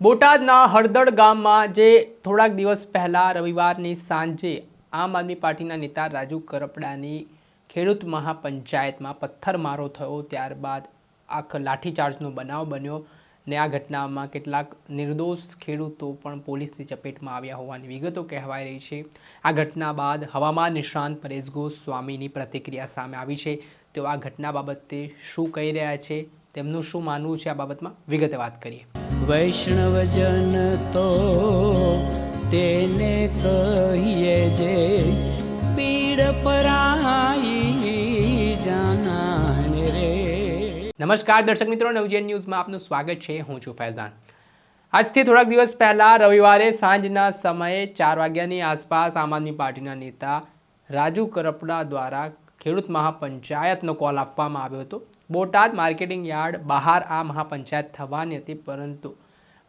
બોટાદના હળદળ ગામમાં જે થોડાક દિવસ પહેલાં રવિવારની સાંજે આમ આદમી પાર્ટીના નેતા રાજુ કરપડાની ખેડૂત મહાપંચાયતમાં પથ્થરમારો થયો, ત્યારબાદ આખ લાઠીચાર્જનો બનાવ બન્યો ને આ ઘટનામાં કેટલાક નિર્દોષ ખેડૂતો પણ પોલીસની ચપેટમાં આવ્યા હોવાની વિગતો કહેવાઈ રહી છે. આ ઘટના બાદ હવામાન નિષ્ણાંત પરેશ ગોસ્વામીની પ્રતિક્રિયા સામે આવી છે. તેઓ આ ઘટના બાબતે શું કહી રહ્યા છે, તેમનું શું માનવું છે આ બાબતમાં? વિગતે વાત કરીએ. વૈષ્ણવજન તો તેને કહીએ જે પીડ પરાઈ જાનાને રે. નમસ્કાર દર્શક મિત્રો, નવજીવન ન્યૂઝમાં આપનું સ્વાગત છે. હું છું ફૈઝાન. આજથી થોડાક દિવસ પહેલાં રવિવારે સાંજના સમયે ચાર વાગ્યાની આસપાસ આમ આદમી પાર્ટીના નેતા રાજુ કરપડા દ્વારા ખેડૂત મહાપંચાયતનો કોલ આપવામાં આવ્યો હતો. બોટાદ માર્કેટિંગ યાર્ડ બહાર આ મહાપંચાયત થવાની હતી, પરંતુ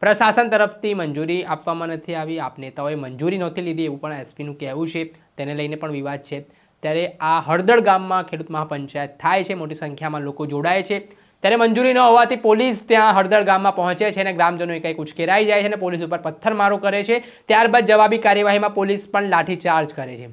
પ્રશાસન તરફથી મંજૂરી આપવામાં નથી આવી. આપ નેતાઓએ મંજૂરી નહોતી લીધી એવું પણ એસપીનું કહેવું છે. તેને લઈને પણ વિવાદ છે. ત્યારે આ હળદળ ગામમાં ખેડૂત મહાપંચાયત થાય છે. મોટી સંખ્યામાં લોકો જોડાય છે. ત્યારે મંજૂરી ન હોવાથી પોલીસ ત્યાં હળદળ ગામમાં પહોંચે છે અને ગ્રામજનો કંઈક ઉશ્કેરાઈ જાય છે અને પોલીસ ઉપર પથ્થરમારો કરે છે. ત્યારબાદ જવાબી કાર્યવાહીમાં પોલીસ પણ લાઠીચાર્જ કરે છે.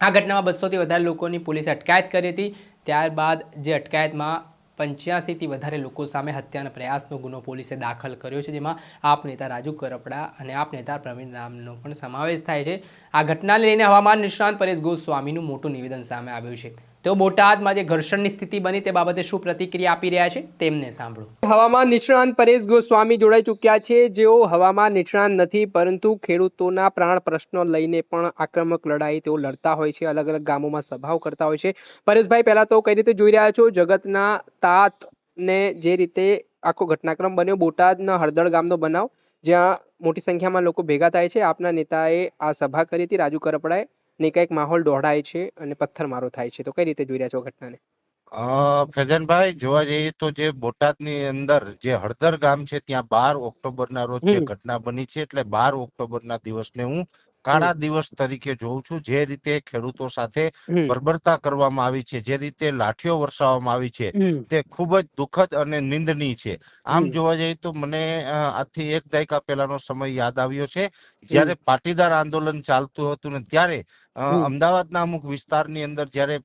આ ઘટનામાં બસોથી વધારે લોકોની પોલીસે અટકાયત કરી હતી. ત્યારબાદ જે અટકાયતમાં પંચ્યાસીથી વધારે લોકો સામે હત્યાના પ્રયાસનો ગુનો પોલીસે દાખલ કર્યો છે, જેમાં આપ નેતા રાજુ કરપડા અને આપ નેતા પ્રવીણ રામનો પણ સમાવેશ થાય છે. આ ઘટનાને લઈને હવામાન નિષ્ણાંત પરેશ ગોસ્વામીનું મોટું નિવેદન સામે આવ્યું છે. તેઓ બોટાદમાં જે ઘર્ષણની સ્થિતિ બની તે બાબતે શું પ્રતિક્રિયા આપી રહ્યા છે તેમને સાંભળો. હવામાન નિષ્ણાંત પરેશ ગોસ્વામી જોડાઈ ચૂક્યા છે. જેઓ હવામાન નિષ્ણાંત નથી, પરંતુ ખેડૂતોના પ્રાણ પ્રશ્નો લઈને પણ આક્રમક લડાઈ તેઓ લડતા હોય છે, અલગ અલગ ગામોમાં સભાઓ કરતા હોય છે. પરેશભાઈ, પહેલા તો કઈ રીતે જોઈ રહ્યા છો? જગતના તાત ને જે રીતે આખો ઘટનાક્રમ બન્યો, બોટાદના હળદળ ગામનો બનાવ, જ્યાં મોટી સંખ્યામાં લોકો ભેગા થાય છે. આપના નેતાએ આ સભા કરી હતી, રાજુ કરપડાએ. ને કંઈક માહોલ દોહડાય છે અને પથ્થરમારો થાય છે. તો કઈ રીતે જોઈ રહ્યા છો ઘટનાને? ફેજનભાઈ જોવા જઈએ તો જે બોટાદની અંદર જે હળદર ગામ છે ત્યાં બાર ઓક્ટોબરના રોજ જે ઘટના બની છે એટલે બાર ઓક્ટોબરના દિવસને હું કાળા દિવસ તરીકે જોઉં છું. જે રીતે ખેડૂતો સાથે બર્બરતા કરવામાં આવી છે જે રીતે લાઠીઓ વરસાવવામાં આવી છે તે ખૂબ જ દુઃખદ અને નિંદનીય છે. આમ જોવા જઈએ તો મને આજથી એક દાયકા પહેલાનો સમય યાદ આવ્યો છે. જ્યારે પાટીદાર આંદોલન ચાલતું હતું ને ત્યારે. અમદાવાદના અમુક વિસ્તારની અંદર જ્યારે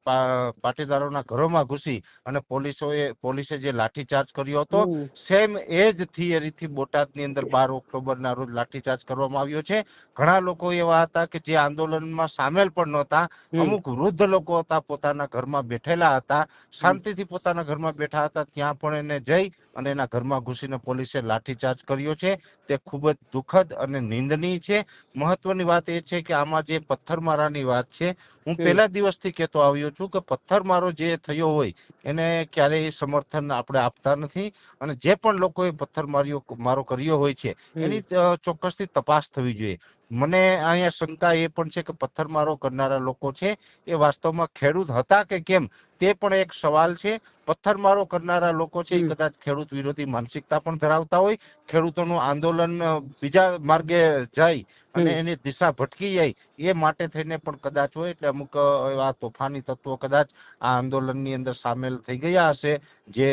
પાટીદારોના ઘરોમાં ઘૂસી અને પોલીસોએ પોલીસે જે લાઠીચાર્જ કર્યો હતો સેમ એ જ થિયરીથી બોટાદની અંદર બાર ઓક્ટોબરના રોજ લાઠીચાર્જ કરવામાં આવ્યો છે. ઘણા લોકો એવા હતા કે જે આંદોલનમાં સામેલ પણ નહોતા. અમુક વૃદ્ધ લોકો હતા પોતાના ઘરમાં બેઠેલા હતા. શાંતિથી પોતાના ઘરમાં બેઠા હતા. ત્યાં પણ એને જઈ અને એના ઘરમાં ઘૂસીને પોલીસે લાઠીચાર્જ કર્યો છે. તે ખૂબ જ દુઃખદ અને નિંદનીય છે. મહત્વની વાત એ છે કે આમાં જે પથ્થરમારાની વાત છે. હું પહેલા દિવસથી કહેતો આવ્યો છું કે પથ્થરમારો જે થયો હોય એને ક્યારેય સમર્થન આપણે આપતા નથી અને જે પણ લોકોએ પથ્થરમારીઓ મારો કર્યો હોય છે એની ચોક્કસથી તપાસ થવી જોઈએ. મને અહીંયા શંકા એ પણ છે કે પથ્થરમારો કરનારા લોકો છે એ વાસ્તવમાં ખેડૂત હતા કે કેમ? તે પણ એક સવાલ છે. પથ્થરમારો કરનારા લોકો છે એ કદાચ ખેડૂત વિરોધી માનસિકતા પણ ધરાવતા હોય ખેડૂતોનું આંદોલન બીજા માર્ગે જાય અને એની દિશા ભટકી જાય એ માટે થઈને પણ કદાચ હોય એટલે અમુક એવા તોફાની તત્વો કદાચ આ આંદોલનની અંદર સામેલ થઈ ગયા હશે જે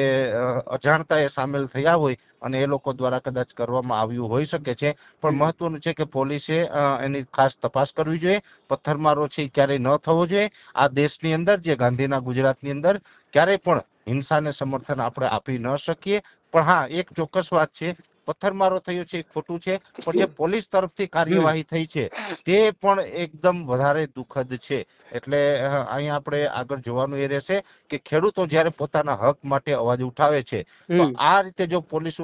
અજાણતા એ સામેલ થયા હોય અને એ લોકો દ્વારા કદાચ કરવામાં આવ્યું હોઈ શકે છે. પણ મહત્વનું છે કે પોલીસે એની ખાસ તપાસ કરવી જોઈએ. પથ્થરમારો છે ક્યારેય ન થવો જોઈએ. આ દેશની અંદર જે ગાંધીના ગુજરાતની અંદર ક્યારેય પણ હિંસાને સમર્થન આપણે આપી ન શકીએ. પણ હા એક ચોક્કસ વાત છે પથ્થરમારો થયો છે એ ખોટું છે. પણ જે પોલીસ તરફથી કાર્યવાહી થઈ છે તે પણ એકદમ વધારે દુઃખદ છે. એટલે અહીંયા આપણે આગળ જોવાનું એ રહેશે કે ખેડૂતો જ્યારે પોતાના હક માટે અવાજ ઉઠાવે છે તો આ રીતે જો પોલીસ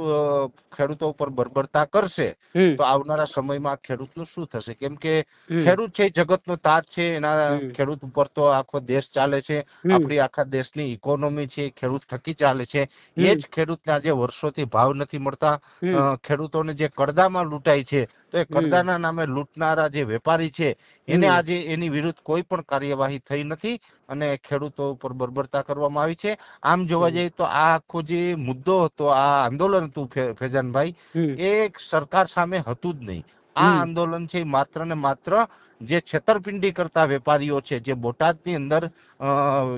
ખેડૂતો ઉપર બર્બરતા કરશે તો આવનારા સમયમાં ખેડૂતનું શું થશે? કેમ કે ખેડૂત છે જગતનો તાજ છે એના ખેડૂત ઉપર તો આખો દેશ ચાલે છે આપણી આખા દેશની ઇકોનોમી છે ખેડૂત થકી ચાલે છે. એ. જ ખેડૂતને આજે વર્ષોથી ભાવ નથી મળતા ખેડૂતોને જે કડદામાં લૂંટાય છે તો એ હમ. કડદાના નામે લૂંટનારા જે વેપારી છે એને આજે એની વિરુદ્ધ કોઈ પણ કાર્યવાહી થઈ નથી અને ખેડૂતો ઉપર બર્બરતા કરવામાં આવી છે. આમ જોવા જઈએ તો આ આખો જે મુદ્દો હતો આ આંદોલન હતું ફેજાનભાઈ એ સરકાર સામે હતું જ નહીં. આ આંદોલન છે માત્ર ને માત્ર જે છેતરપિંડી કરતા વેપારીઓ છે જે બોટાદની અંદર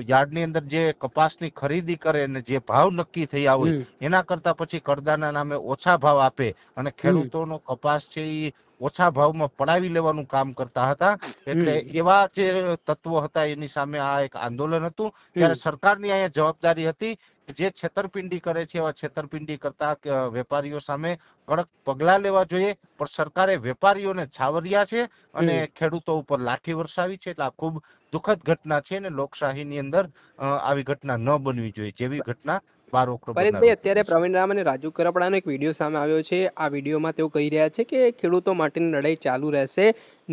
યાર્ડની અંદર જે કપાસની ખરીદી કરે અને જે ભાવ નક્કી થયા હોય એના કરતા પછી કરદાના નામે ઓછા ભાવ આપે અને ખેડૂતોનો કપાસ છે એ ઓછા ભાવમાં પડાવી લેવાનું કામ કરતા હતા. એટલે એવા જે તત્વો હતા એની સામે આ એક આંદોલન હતું. ત્યારે સરકારની અહીંયા જવાબદારી હતી જે છેતરપિંડી કરે છે એવા છેતરપિંડી કરતા વેપારીઓ સામે કડક પગલા લેવા જોઈએ. પણ સરકારે વેપારીઓને છાવર્યા છે અને ખેડૂતો ઉપર લાઠી વરસાવી છે. એટલે આ ખૂબ દુઃખદ ઘટના છે અને લોકશાહીની અંદર આવી ઘટના ન બનવી જોઈએ જેવી ઘટના અત્યારે પ્રવીણ રામ અને રાજુ કરપડાનો એક વીડિયો સામે આવ્યો છે. આ વિડીયોમાં તેઓ કહી રહ્યા છે કે ખેડૂતો માટેની લડાઈ ચાલુ રહેશે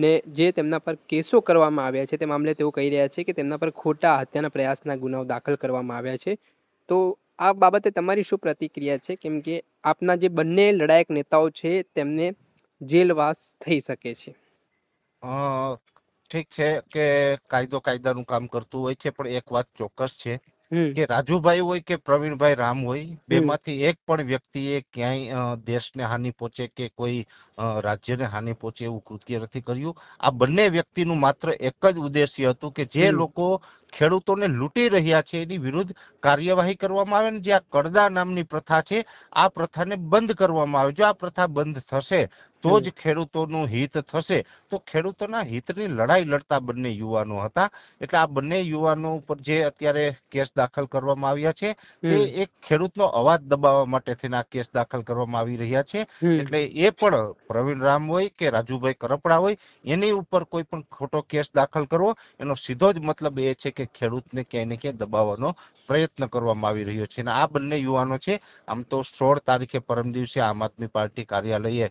ને જે તેમના પર કેસો કરવામાં આવ્યા છે તે મામલે તેઓ કહી રહ્યા છે કે તેમના પર ખોટા હત્યાના પ્રયાસના ગુનાઓ દાખલ કરવામાં આવ્યા છે. તો આ બાબતે તમારી શું પ્રતિક્રિયા છે? કેમ કે આપના જે બંને લડાયક નેતાઓ છે તેમને જેલવાસ થઈ શકે છે. ઠીક છે કે કાયદો કાયદાનું કામ કરતું હોય છે પણ એક વાત ચોક્કસ છે કે રાજુભાઈ હોય કે પ્રવીણભાઈ રામ હોય બેમાંથી એક પણ વ્યક્તિએ ક્યાંય દેશને હાનિ પહોંચે કે કોઈ રાજ્યને હાનિ પહોંચે એવું કૃત્ય નથી કર્યું. આ બંને વ્યક્તિનું માત્ર એક જ ઉદ્દેશ્ય હતું કે જે લોકો ખેડૂતોને લૂંટી રહ્યા છે. એની વિરુદ્ધ કાર્યવાહી કરવામાં આવે ને જે આ કડદા નામની પ્રથા છે આ પ્રથાને બંધ કરવામાં આવે. જો આ પ્રથા બંધ થશે તો જ ખેડૂતોનું હિત થશે. તો ખેડૂતોના હિતની લડાઈ લડતા બંને યુવાનો હતા. એટલે આ બંને યુવાનો ઉપર જે અત્યારે કેસ દાખલ કરવામાં આવ્યા છે તે. એક ખેડૂતનો અવાજ દબાવવા માટે થઈને આ કેસ દાખલ કરવામાં આવી રહ્યા છે. એટલે એ પણ પ્રવીણ રામ હોય કે રાજુભાઈ કરપડા હોય એની ઉપર કોઈ પણ ખોટો કેસ દાખલ કરવો એનો સીધો જ મતલબ એ છે કે ખેડૂતને ક્યાંય ને ક્યાંય દબાવવાનો પ્રયત્ન કરવામાં આવી રહ્યો છે. અને આ બંને યુવાનો છે આમ તો સોળ તારીખે પરમ દિવસે આમ આદમી પાર્ટી કાર્યાલયે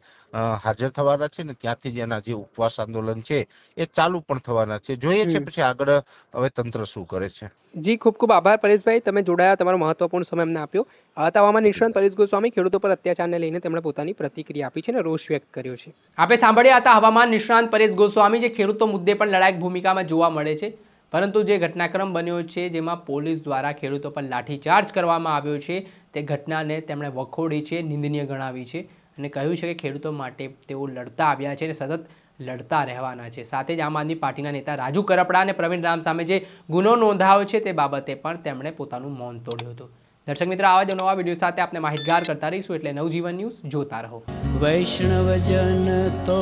હાજર થવાના છે ને ત્યાંથી જ એના જે ઉપવાસ આંદોલન છે એ ચાલુ પણ થવાના છે. જોઈએ છે પછી આગળ હવે તંત્ર શું કરે છે. જી ખૂબ ખૂબ આભાર પરેશભાઈ. તમે જોડાયા તમારો મહત્વપૂર્ણ સમય અમને આપ્યો. આ તો હવામાન નિષ્ણાંત પરેશ ગોસ્વામી ખેડૂતો પર અત્યાચારને લઈને તેમણે પોતાની પ્રતિક્રિયા આપી છે અને રોષ વ્યક્ત કર્યો છે. આપણે સાંભળ્યા હતા હવામાન નિષ્ણાંત પરેશ ગોસ્વામી જે ખેડૂતો મુદ્દે પણ લડાયક ભૂમિકામાં જોવા મળે છે. પરંતુ જે ઘટનાક્રમ બન્યો છે, જેમાં પોલીસ દ્વારા ખેડૂતો પર લાઠીચાર્જ કરવામાં આવ્યો છે, તે ઘટનાને તેમણે વખોડી છે, નિંદનીય ગણાવી છે અને કહ્યું છે કે ખેડૂતો માટે તેઓ લડતા આવ્યા છે અને સતત લડતા રહેવાના છે. સાથે જ આમ આદમી પાર્ટીના નેતા રાજુ કરપડા અને પ્રવીણ રામ સામે જે ગુનો નોંધાયો છે, તે બાબતે પણ તેમણે પોતાનું મૌન તોડ્યું હતું. દર્શક મિત્રો, આવા જ નવા વીડિયો સાથે આપણે માહિતગાર કરતા રહીશું એટલે નવજીવન ન્યૂઝ જોતા રહો. વૈષ્ણવજન તો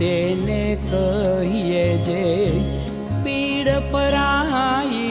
તેને કહીએ જે परा